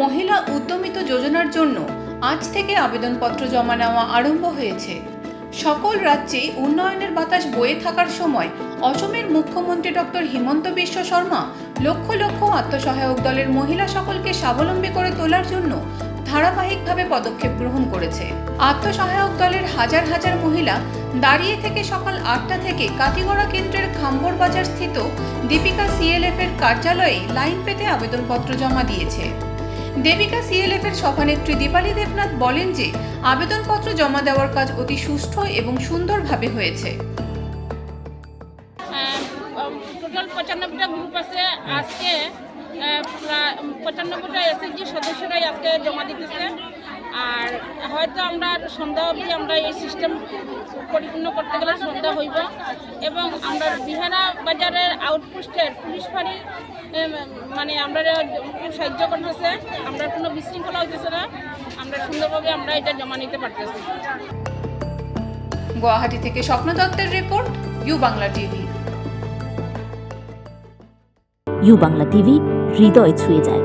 মহিলা উদ্যমিত যোজনার জন্য আজ থেকে আবেদনপত্র জমা নেওয়া আরম্ভ হয়েছে। সকল রাজ্যেই উন্নয়নের বাতাস বয়ে থাকার সময় অসমের মুখ্যমন্ত্রী ডক্টর হিমন্ত বিশ্ব শর্মা লক্ষ লক্ষ আত্মসহায়ক দলের মহিলা সকলকে স্বাবলম্বী করে তোলার জন্য ধারাবাহিকভাবে পদক্ষেপ গ্রহণ করেছে। আত্মসহায়ক দলের হাজার হাজার মহিলা দাঁড়িয়ে থেকে সকাল আটটা থেকে কাটিগড়া কেন্দ্রের খাম্বর বাজার স্থিত দীপিকা সিএলএফ এর কার্যালয়ে লাইন পেতে আবেদনপত্র জমা দিয়েছে। দেবিকা সিএলএফ এর সভানেত্রী দীপালি দেবনাথ বলেন যে, আবেদনপত্র জমা দেওয়ার কাজ অতি সুষ্ঠু এবং সুন্দরভাবে হয়েছে। টোটাল পঁচানব্বইটা গ্রুপ আজকে পঁচানব্বইটা এসএসজি সদস্যরাই আজকে জমা দিতেছে। আর হয়তো আমরা সন্ধ্যা অবধি আমরা এই সিস্টেম পরিপূর্ণ করতে গেলে সন্ধ্যা হইব। এবং আমরা বিহারা বাজারের আউটপোস্টের পুলিশ ফাঁড়ির মানে আমরা খুব সাহায্য করতেছে আমরা কোনো বিশৃঙ্খলা হইতেছে না আমরা সুন্দরভাবে আমরা এটা জমা নিতে পারতেছি। গুয়াহাটি থেকে স্বপ্ন দত্তের report U Bangla TV. U Bangla TV হৃদয় ছুঁয়ে যায়।